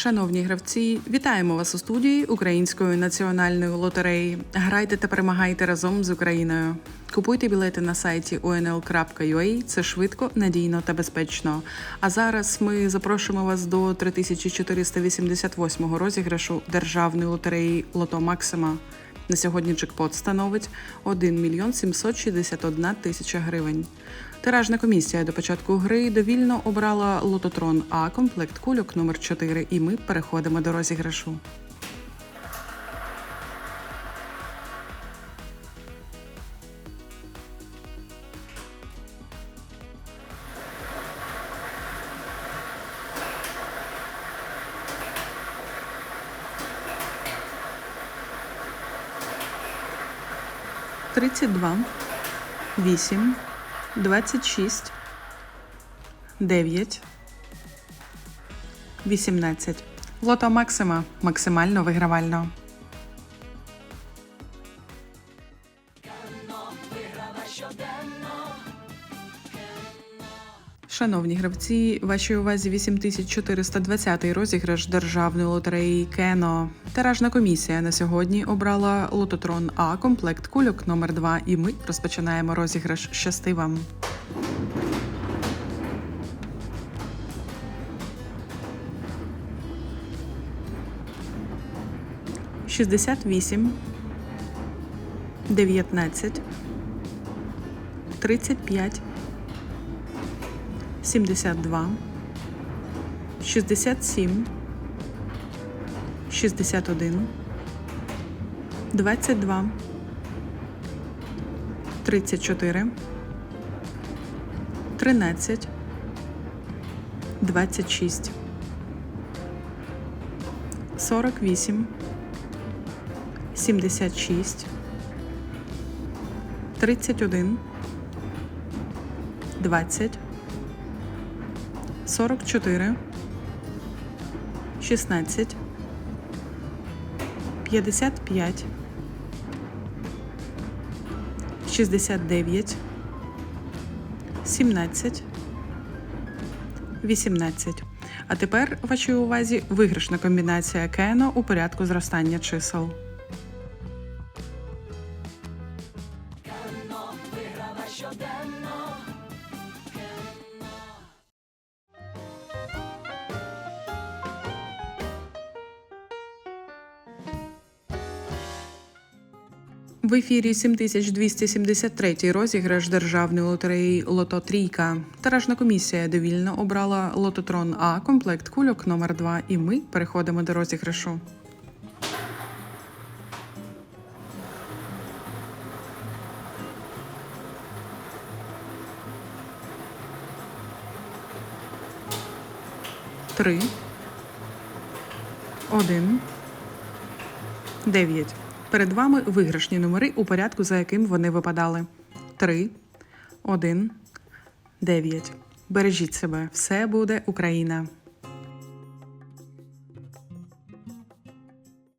Шановні гравці, вітаємо вас у студії Української національної лотереї. Грайте та перемагайте разом з Україною. Купуйте білети на сайті unl.ua. Це швидко, надійно та безпечно. А зараз ми запрошуємо вас до 3488 розіграшу державної лотереї Лото Максима. На сьогодні джекпот становить 1 мільйон 761 тисяча гривень. Тиражна комісія до початку гри довільно обрала лототрон А комплект кульок номер 4 і ми переходимо до розіграшу. Тридцять два, вісім, двадцять шість, дев'ять, вісімнадцять. Лото Максима максимально вигравально. Шановні гравці, вашій увазі 8420 розіграш державної лотереї Кено. Тиражна комісія на сьогодні обрала лототрон А комплект кульок номер 2 і ми розпочинаємо розіграш. Щасти вам! Шістдесят вісім, дев'ятнадцять, тридцять п'ять. 72, 67, 61, 22, 34, 13, 26, 48, 76, 31, 20, 44, 16, 55, 69, 17, 18. А тепер вашій увазі виграшна комбінація Кено у порядку зростання чисел. В ефірі 7273 розіграш державної лотереї Лото Трійка. Тиражна комісія довільно обрала лототрон А комплект кульок номер 2 і ми переходимо до розіграшу. Три. Один. Дев'ять. Перед вами виграшні номери у порядку, за яким вони випадали. 3, 1, 9. Бережіть себе. Все буде Україна.